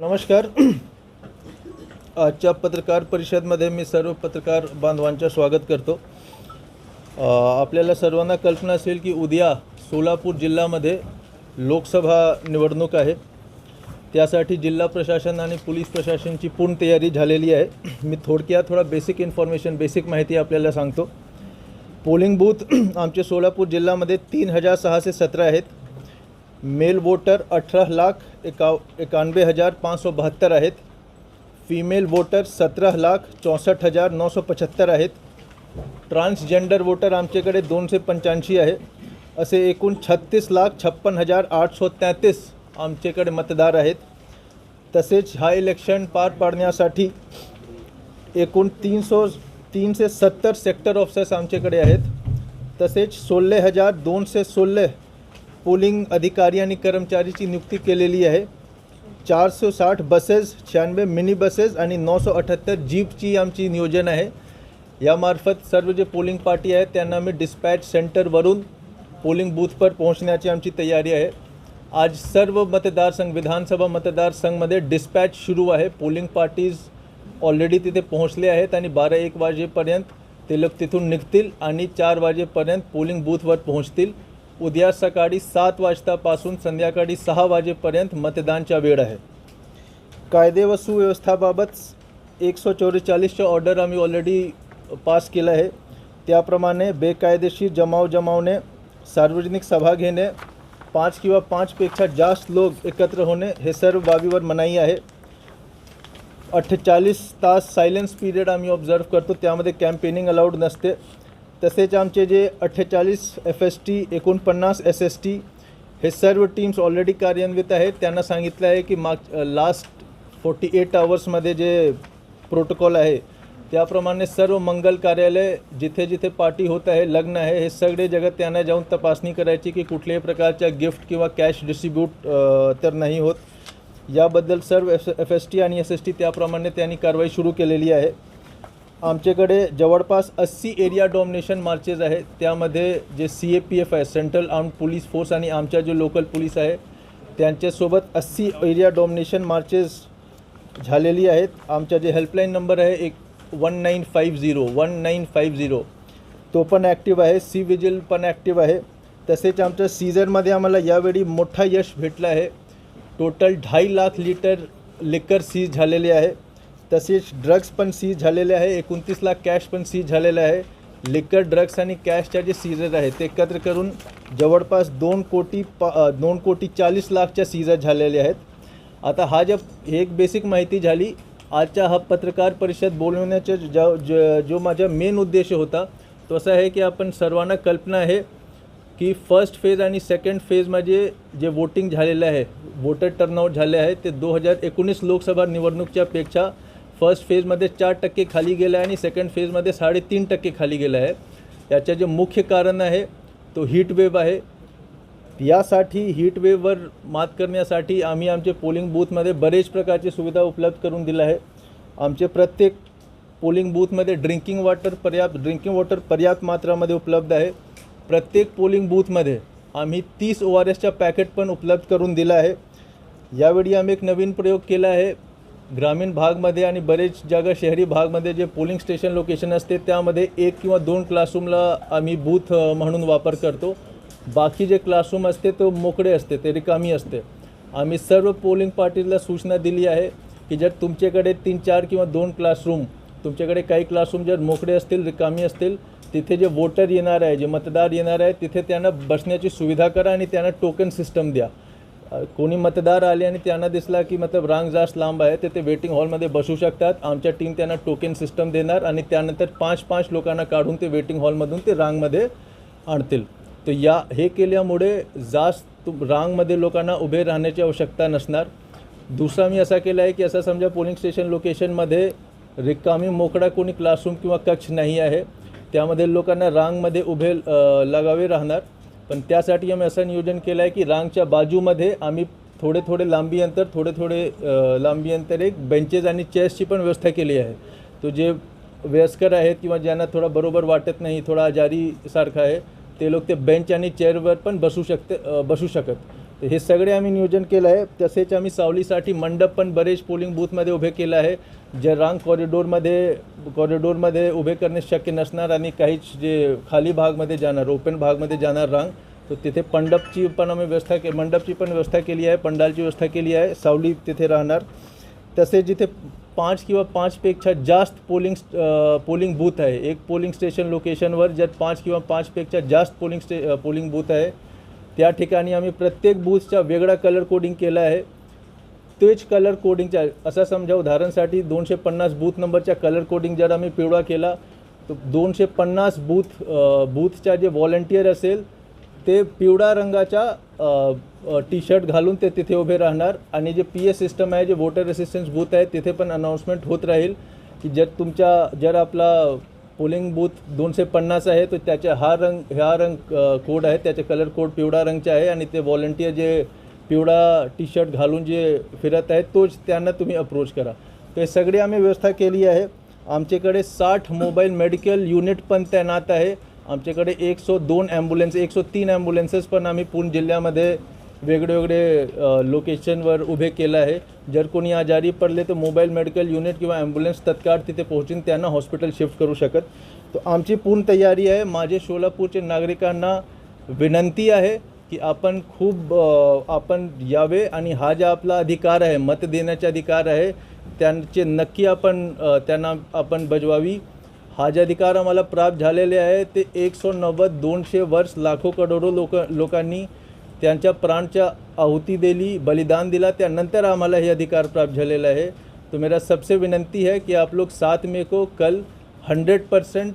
नमस्कार. आजच्या पत्रकार परिषदमध्ये मी सर्व पत्रकार बांधवांचं स्वागत करतो. आपल्याला सर्वांना कल्पना असेल की उद्या सोलापूर जिल्ह्यामध्ये लोकसभा निवडणूक आहे. त्यासाठी जिल्हा प्रशासन आणि पोलीस प्रशासनची पूर्ण तयारी झालेली आहे. मी थोडक्यात थोडा बेसिक इन्फॉर्मेशन बेसिक माहिती आपल्याला सांगतो. पोलिंग बूथ आमचे सोलापूर जिल्ह्यामध्ये तीन हजार सहाशे सतरा आहेत. मेल वोटर अठारह लाख एकानवे हज़ार पाँच सौ बहत्तर आहेत. फीमेल वोटर सतरा लाख चौंसठ हज़ार नौ सौ पचहत्तर आहेत. ट्रान्सजेंडर वोटर आमच्याकडे दोनशे पंच्याऐंशी आहे. असे एकूण छत्तीस लाख छप्पन हज़ार आठशे तेहतीस आमच्याकडे मतदार आहेत. तसेच हा इलेक्शन पार पाडण्यासाठी एकूण तीन सौ तीनशे सत्तर सेक्टर ऑफिसर्स आमच्याकडे तसेच सोळा हज़ार दोनशे सोळा पोलिंग अधिकारी आणि कर्मचारीची नियुक्ती केलेली आहे. चारशे साठ बसेस शहाण्णवे मिनी बसेस आणि नऊशे अठ्ठ्याहत्तर जीपची आमची नियोजन आहे. यामार्फत सर्व जे पोलिंग पार्टी आहेत त्यांना आम्ही डिस्पॅच सेंटरवरून पोलिंग बूथवर पोहोचण्याची आमची तयारी आहे. आज सर्व मतदारसंघ विधानसभा मतदारसंघमध्ये डिस्पॅच सुरू आहे. पोलिंग पार्टीज ऑलरेडी तिथे पोहोचले आहेत आणि बारा एक वाजेपर्यंत ते लोक तिथून निघतील आणि चार वाजेपर्यंत पोलिंग बूथवर पोहोचतील. उद्या सकाळी सात वाजतापासून संध्याकाळी सहा वाजेपर्यंत मतदानचा वेळ आहे. कायदे व सुव्यवस्थाबाबत एक सौ ऑर्डर आम्ही ऑलरेडी पास केलं आहे. त्याप्रमाणे बेकायदेशीर जमाव जमावणे सार्वजनिक सभा घेणे पाच किंवा पाचपेक्षा जास्त लोक एकत्र होणे हे सर्व बाबीवर मनाई आहे. अठ्ठेचाळीस तास सायलेन्स पिरियड आम्ही ऑब्झर्व करतो. त्यामध्ये कॅम्पेनिंग अलाउड नसते. तसेच आमचे जे अठ्ठेचाळीस एफ एस टी एकोणपन्नास एस एस टी हे सर्व टीम्स ऑलरेडी कार्यान्वित आहेत. त्यांना सांगितलं आहे की माग लास्ट फोर्टी एट आवर्समध्ये जे प्रोटोकॉल आहे त्याप्रमाणे सर्व मंगल कार्यालय जिथे जिथे पार्टी होत आहे लग्न आहे हे सगळे जगत त्यांना जाऊन तपासणी करायची की कुठल्याही प्रकारच्या गिफ्ट किंवा कॅश डिस्ट्रीब्यूट तर नाही होत. याबद्दल सर्व एफ एफ एस टी आणि एस एस टी त्याप्रमाणे त्यांनी कारवाई सुरू केलेली आहे. आमच्याकडे जवळपास अस्सी एरिया डॉमिनेशन मार्चेस आहेत. त्यामध्ये जे सी ए पी एफ आहे सेंट्रल आर्म पोलीस फोर्स आणि आमच्या जे लोकल पोलीस आहे त्यांच्यासोबत अस्सी एरिया डॉमिनेशन मार्चेस झालेली आहेत. आमचा जे हेल्पलाईन नंबर आहे एक one nine five zero one nine five zero तो पण ॲक्टिव्ह आहे सी विजिल पण ॲक्टिव्ह आहे. तसेच आमच्या सीझनमध्ये आम्हाला यावेळी मोठा यश भेटलं आहे. टोटल ढाई लाख लिटर लिकर सीज झालेले आहे. तसेच ड्रग्स पण सीज झालेले आहे. एकोणतीस लाख कॅश पण सीज झालेलं आहे. लिकर ड्रग्स आणि कॅशच्या जे सीजर आहे ते एकत्र करून जवळपास दोन कोटी पा दोन कोटी चाळीस लाखच्या सीजर झालेले आहेत. आता हा ज्या एक बेसिक माहिती झाली. आजच्या हा पत्रकार परिषद बोलवण्याचा जो जो- जो माझा मेन उद्देश होता तो असा आहे की आपण सर्वांना कल्पना आहे की फर्स्ट फेज आणि सेकंड फेजमध्ये जे वोटिंग झालेलं आहे वोटर टर्नआउट झाले आहे ते दो हजार एकोणीस लोकसभा निवडणूकच्यापेक्षा फर्स्ट फेजमध्ये चार टक्के खाली गेलं आहे आणि सेकंड फेजमध्ये साडेतीन टक्के खाली गेलं आहे याचं जे मुख्य कारण आहे तो हीट वेव आहे. यासाठी हीटवेववर मात करण्यासाठी आम्ही आमचे पोलिंग बूथमध्ये बरेच प्रकारची सुविधा उपलब्ध करून दिल्या आहे. आमचे प्रत्येक पोलिंग बूथमध्ये ड्रिंकिंग वॉटर पर्याप्त ड्रिंकिंग वॉटर पर्याप्त मात्रामध्ये उपलब्ध आहे. प्रत्येक पोलिंग बूथमध्ये आम्ही तीस ओ आर एसच्या पॅकेट पण उपलब्ध करून दिलं आहे. यावेळी आम्ही एक नवीन प्रयोग केला आहे. ग्रामीण भागमध्ये आणि बरेच जागा शहरी भागमध्ये जे पोलिंग स्टेशन लोकेशन असते त्यामध्ये एक किंवा दोन क्लासरूमला आम्ही बूथ म्हणून वापर करतो. बाकी जे क्लासरूम असते तो मोकळे असते ते रिकामी असते. आम्ही सर्व पोलिंग पार्टीला सूचना दिली आहे की जर तुमच्याकडे तीन चार किंवा दोन क्लासरूम तुमच्याकडे काही क्लासरूम जर मोकळे असतील रिकामी असतील तिथे जे वोटर येणार आहे जे मतदार येणार आहे तिथे त्यांना बसण्याची सुविधा करा आणि त्यांना टोकन सिस्टम द्या. कोणी मतदार आले आणि त्यांना दिसला की मतलब रांग जास्त लांब आहे तर ते वेटिंग हॉलमध्ये बसू शकतात. आमच्या टीम त्यांना टोकन सिस्टम देणार आणि त्यानंतर पाच पाच लोकांना काढून ते वेटिंग हॉलमधून ते रांगमध्ये आणतील. तर या हे केल्यामुळे जास्त रांगमध्ये लोकांना उभे राहण्याची आवश्यकता नसणार. दुसरा मी असा केला आहे की असं समजा पोलिंग स्टेशन लोकेशनमध्ये रिकामी मोकळा कोणी क्लासरूम किंवा कक्ष नाही आहे त्यामध्ये लोकांना रांगमध्ये उभे लगावे राहणार. पण त्यासाठी आम्ही असं नियोजन केलं आहे की रांगच्या बाजूमध्ये आम्ही थोडे थोडे लांबी अंतर थोडे थोडे लांबी अंतर एक बेंचेस आणि चेअर्सची पण व्यवस्था केली आहे. तो जे वयस्कर आहेत किंवा ज्यांना थोडा बरोबर वाटत नाही थोडा आजारीसारखं आहे ते लोक ते बेंच आणि चेअरवर पण बसू शकते बसू शकत. तर हे सगळे आम्ही नियोजन केलं आहे तसेच आम्ही सावलीसाठी मंडप पण बरेच पोलिंग बूथमध्ये उभे केलं आहे. जे रांग कॉरिडोरमध्ये कॉरिडोरमध्ये उभे करणे शक्य नसणार आणि काहीच जे खाली भागमध्ये जाणार ओपन भागमध्ये जाणार रांग तर तिथे पंडपची पण आम्ही व्यवस्था के मंडपची पण व्यवस्था केली आहे पंडालची व्यवस्था केली आहे सावली तिथे राहणार. तसेच जिथे पाच किंवा पाचपेक्षा जास्त पोलिंग पोलिंग बूथ आहे. एक पोलिंग स्टेशन लोकेशनवर ज्यात पाच किंवा पाचपेक्षा जास्त पोलिंग स्टे पोलिंग बूथ आहे. त्या ठिकाणी आम्ही प्रत्येक बूथचा वेगळा कलर कोडिंग केला आहे. तेच कलर कोडिंगच्या असं समजा उदाहरणसाठी दोनशे पन्नास बूथ नंबरच्या कलर कोडिंग जर आम्ही पिवळा केला तर दोनशे पन्नास बूथ बूथच्या जे व्हॉलंटियर असेल ते पिवळा रंगाच्या टी शर्ट घालून ते तिथे उभे राहणार. आणि जे पी एस सिस्टम आहे जे वोटर रेसिस्टन्स बूथ आहे तिथे पण अनाऊन्समेंट होत राहील की जर तुमच्या जर आपला पोलिंग बूथ दोनशे पन्नास आहे तर त्याच्या हा रंग हा रंग कोड आहे त्याचे कलर कोड पिवळा रंगचे आहे आणि ते व्हॉलंटियर जे पिवळा टी शर्ट घालून जे फिरत आहेत तोच त्यांना तुम्ही अप्रोच करा. तर हे सगळी आम्ही व्यवस्था केली आहे. आमच्याकडे साठ मोबाईल मेडिकल युनिट पण तैनात आहे. आमच्याकडे एक सो दोन ॲम्ब्युलन्स एक सो तीन ॲम्ब्युलन्सेस पण आम्ही पूर्ण जिल्ह्यामध्ये वेगवेगळे लोकेशनवर उभे केलं आहे. जर कोणी आजारी पडले तर मोबाईल मेडिकल युनिट किंवा ॲम्ब्युलन्स तत्काळ तिथे पोहोचून त्यांना हॉस्पिटल शिफ्ट करू शकत. तर आमची पूर्ण तयारी आहे. माझे सोलापूरचे नागरिकांना विनंती आहे. की आपण खूप आपण यावे आणि हा जो आपला अधिकार आहे मत देण्याचा अधिकार आहे त्यांचे नक्की आपण त्यांना आपण बजवावी. हा जे अधिकार आम्हाला प्राप्त झालेले आहे ते एक सो नव्वद दोनशे वर्ष लाखो करोडो लोक लोकांनी त्यांच्या प्राणच्या आहुती दिली बलिदान दिला त्यानंतर आम्हाला हे अधिकार प्राप्त झालेला आहे. तो मेरा सबसे विनंती है कि आप लोग सात मे को कल हंड्रेड परसेंट